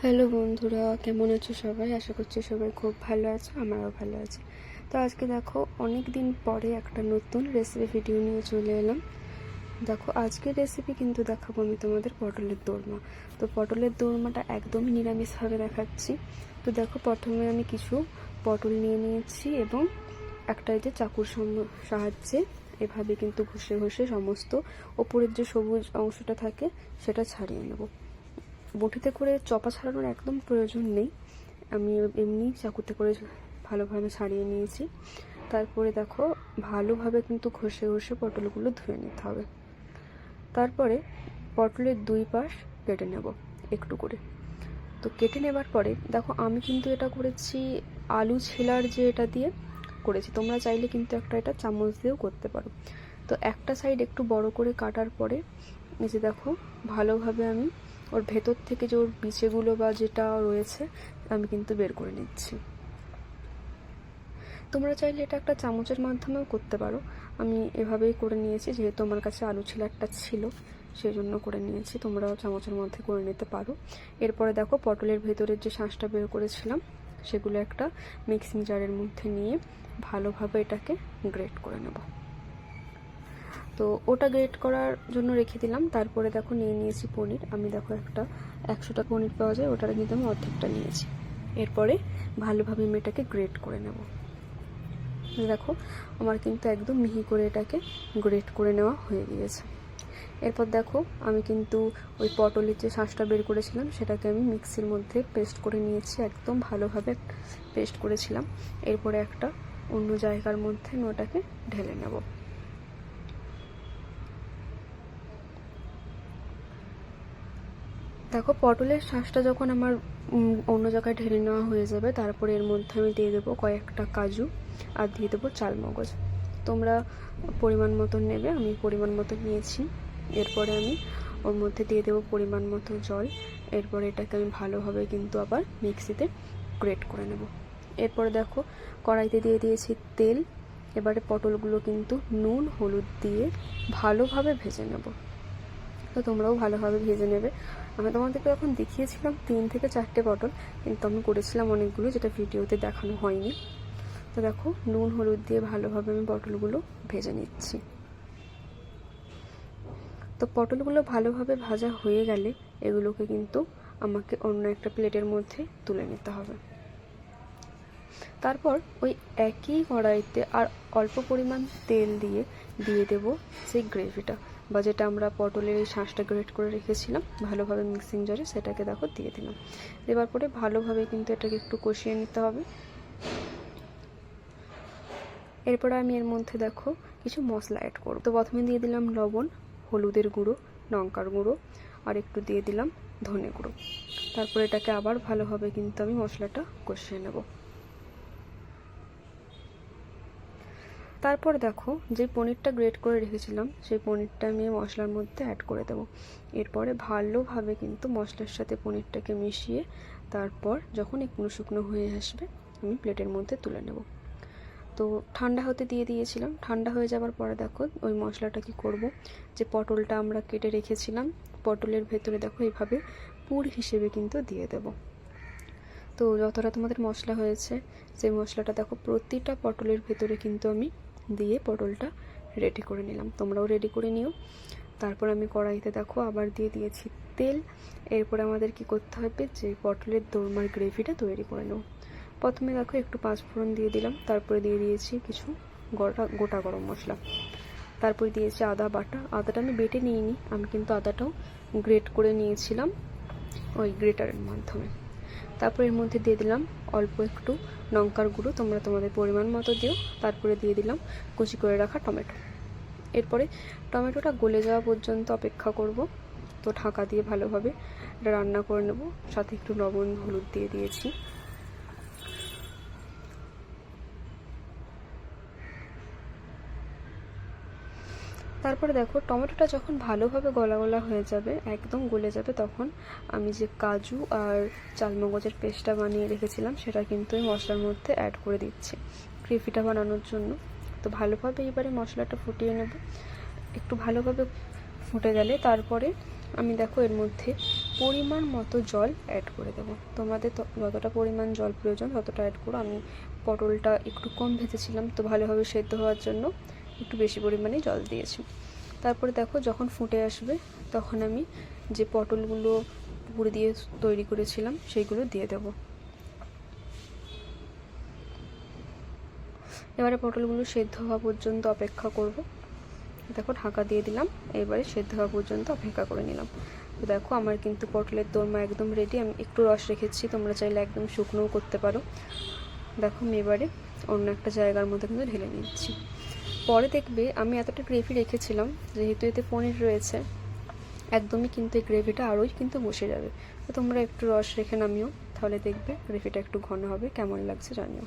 Hello বন্ধুরা, কেমন আছো সবাই? আশা করছি সবাই খুব ভালো আছো, আমারও ভালো আছি। তো আজকে দেখো অনেক দিন পরে একটা নতুন রেসিপি ভিডিও নিয়ে চলে এলাম। দেখো, আজকের রেসিপি কিন্তু দেখাবো আমি তোমাদের পটলের দোরমা। তো পটলের দোরমাটা একদমই নিরামিষভাবে দেখাচ্ছি। তো দেখো, প্রথমে আমি কিছু পটল নিয়ে নিয়েছি এবং একটা যে চাকুর সাহায্যে এভাবে কিন্তু ঘষে ঘষে সমস্ত ওপরের যে সবুজ অংশটা থাকে, সেটা ছাড়িয়ে নেব। বটিতে করে চপা ছাড়ানোর একদম প্রয়োজন নেই। আমি এমনি চাকুতে করে ভালোভাবে ছাড়িয়ে নিয়েছি। তারপরে দেখো, ভালোভাবে কিন্তু ঘষে ঘষে পটলগুলো ধুয়ে নিতে হবে। তারপরে পটলের দুই পাশ কেটে নেব একটু করে। তো কেটে নেবার পরে দেখো, আমি কিন্তু এটা করেছি আলু ছেলার যে এটা দিয়ে করেছি। তোমরা চাইলে কিন্তু একটা এটা চামচ দিয়েও করতে পারো। তো একটা সাইড একটু বড় করে কাটার পরে এই যে দেখো, ভালোভাবে আমি ওর ভেতর থেকে যে ওর বিচেগুলো বা যেটা রয়েছে, আমি কিন্তু বের করে নিচ্ছি। তোমরা চাইলে এটা একটা চামচের মাধ্যমেও করতে পারো। আমি এভাবেই করে নিয়েছি, যেহেতু আমার কাছে আলু ছিল, একটা ছিল সেই জন্য করে নিয়েছি। তোমরাও চামচের মধ্যে করে নিতে পারো। এরপরে দেখো, পটলের ভেতরের যে শাঁসটা বের করেছিলাম, সেগুলো একটা মিক্সিং জারের মধ্যে নিয়ে ভালোভাবে এটাকে গ্রেট করে নেব। তো ওটা গ্রেট করার জন্য রেখে দিলাম। তারপরে দেখো নিয়ে নিয়েছি পনির। আমি দেখো একটা একশোটা পনির পাওয়া যায়, ওটার কিন্তু আমি অর্ধেকটা নিয়েছি। এরপরে ভালোভাবে আমি এটাকে গ্রেট করে নেব। দেখো, আমার কিন্তু একদম মিহি করে এটাকে গ্রেট করে নেওয়া হয়ে গিয়েছে। এরপর দেখো, আমি কিন্তু ওই পটলের যে শাঁসটা বের করেছিলাম, সেটাকে আমি মিক্সির মধ্যে পেস্ট করে নিয়েছি। একদম ভালোভাবে পেস্ট করেছিলাম। এরপরে একটা অন্য জায়গার মধ্যে ওটাকে ঢেলে নেব। দেখো, পটলের শাঁসটা যখন আমার অন্য জায়গায় ঢেলে নেওয়া হয়ে যাবে, তারপরে এর মধ্যে আমি দিয়ে দেবো কয়েকটা কাজু আর দিয়ে দেবো চালমগজ তোমরা পরিমাণ মতো নেবে, আমি পরিমাণ মতো নিয়েছি। এরপরে আমি ওর মধ্যে দিয়ে দেবো পরিমাণ মতো জল। এরপরে এটাকে আমি ভালোভাবে কিন্তু আবার মিক্সিতে গ্রেট করে নেব। এরপরে দেখো, কড়াইতে দিয়ে দিয়েছি তেল। এবারে পটলগুলো কিন্তু নুন, হলুদ দিয়ে ভালোভাবে ভেজে নেব। তো তোমরাও ভালোভাবে ভেজে নেবে। আমি তোমাদেরকে এখন দেখিয়েছিলাম তিন থেকে চারটে পটল কিন্তু আমি করেছিলাম অনেকগুলো, যেটা ভিডিওতে দেখানো হয়নি। তো দেখো, নুন, হলুদ দিয়ে ভালোভাবে আমি পটলগুলো ভেজে নিচ্ছি। তো পটলগুলো ভালোভাবে ভাজা হয়ে গেলে এগুলোকে কিন্তু আমাকে অন্য একটা প্লেটের মধ্যে তুলে নিতে হবে। তারপর ওই একই কড়াইতে আর অল্প পরিমাণ তেল দিয়ে দিয়ে দেব সেই গ্রেভিটা। বা যেটা আমরা পটলের এই শাঁসটা গ্রেট করে রেখেছিলাম, ভালোভাবে মিক্সিং জারে সেটাকে দেখো দিয়ে দিলাম। দেওয়ার পরে ভালোভাবে কিন্তু এটাকে একটু কষিয়ে নিতে হবে। এরপরে আমি এর মধ্যে দেখো কিছু মশলা অ্যাড করব। তো প্রথমে দিয়ে দিলাম লবণ, হলুদের গুঁড়ো, লঙ্কার গুঁড়ো, আর একটু দিয়ে দিলাম ধনে গুঁড়ো। তারপর এটাকে আবার ভালোভাবে কিন্তু আমি মশলাটা কষিয়ে নেব। তারপর দেখো যে পনিরটা গ্রেট করে রেখেছিলাম, সেই পনিরটা আমি মশলার মধ্যে অ্যাড করে দেবো। এরপরে ভালোভাবে কিন্তু মশলার সাথে পনিরটাকে মিশিয়ে তারপর যখন একটু শুকনো হয়ে আসবে, আমি প্লেটের মধ্যে তুলে নেব। তো ঠান্ডা হতে দিয়ে দিয়েছিলাম। ঠান্ডা হয়ে যাবার পরে দেখো ওই মশলাটা কি করব? যে পটলটা আমরা কেটে রেখেছিলাম, পটলের ভেতরে দেখো এইভাবে পুর হিসেবে কিন্তু দিয়ে দেব। তো যতটা তোমাদের মশলা হয়েছে, সেই মশলাটা দেখো প্রতিটা পটলের ভেতরে কিন্তু আমি দিয়ে পটলটা রেডি করে নিলাম। তোমরাও রেডি করে নিও। তারপর আমি কড়াইতে দেখো, আবার দিয়ে দিয়েছি তেল। এরপর আমাদের কি করতে হবে? যে পটলের দোরমার গ্রেভিটা তৈরি করে নেব। প্রথমে দেখো, একটু পাঁচ ফোড়ন দিয়ে দিলাম। তারপরে দিয়ে দিয়েছি কিছু গোটা গোটা গরম মশলা। তারপরে দিয়েছি আদা বাটা। আদাটা আমি বেটে নিইনি। আমি কিন্তু আদাটাও গ্রেট করে নিয়েছিলাম ওই গ্রেটারের মাধ্যমে। তারপর এর মধ্যে দিয়ে দিলাম অল্প একটু লঙ্কার গুঁড়ো, তোমরা তোমাদের পরিমাণ মতো দিও। তারপরে দিয়ে দিলাম কুচি করে রাখা টমেটো। এরপরে টমেটোটা গলে যাওয়া পর্যন্ত অপেক্ষা করব। তো ঢাকা দিয়ে ভালোভাবে রান্না করে নেব। সাথে একটু লবণ, হলুদ দিয়ে দিয়েছি। তারপরে দেখো, টমেটোটা যখন ভালোভাবে গলা গলা হয়ে যাবে, একদম গলে যাবে, তখন আমি যে কাজু আর চালমগজের পেস্টটা বানিয়ে রেখেছিলাম, সেটা কিন্তু এই মশলার মধ্যে অ্যাড করে দিচ্ছি গ্রেভিটা বানানোর জন্য। তো ভালোভাবে এবারে মশলাটা ফুটিয়ে নেব। একটু ভালোভাবে ফুটে গেলে তারপরে আমি দেখো এর মধ্যে পরিমাণ মতো জল অ্যাড করে দেবো। তোমাদের যতটা পরিমাণ জল প্রয়োজন, ততটা অ্যাড করো। আমি পটলটা একটু কম ভেজেছিলাম, তো ভালোভাবে সেদ্ধ হওয়ার জন্য একটু বেশি পরিমাণে জল দিয়েছি। তারপরে দেখো যখন ফুটে আসবে, তখন আমি যে পটলগুলো পুকুর দিয়ে তৈরি করেছিলাম, সেইগুলো দিয়ে দেবো। এবারে পটলগুলো সেদ্ধ হওয়া পর্যন্ত অপেক্ষা করব। দেখো ঢাকা দিয়ে দিলাম, এবারে সেদ্ধ হওয়া পর্যন্ত অপেক্ষা করে নিলাম। তো দেখো আমার কিন্তু পটলের দোরমা একদম রেডি আমি একটু রস রেখেছি, তোমরা চাইলে একদম শুকনোও করতে পারো। দেখো আমি এবারে অন্য একটা জায়গার মধ্যে কিন্তু ঢেলে নিচ্ছি। পরে দেখবে আমি এতটা গ্রেভি রেখেছিলাম, যেহেতু এতে পনির রয়েছে। একদমই কিন্তু এই গ্রেভিটা আরোই কিন্তু বসে যাবে। তো তোমরা একটু রস রেখে নামিও, তাহলে দেখবে গ্রেভিটা একটু ঘন হবে, কেমন লাগছে জানিও।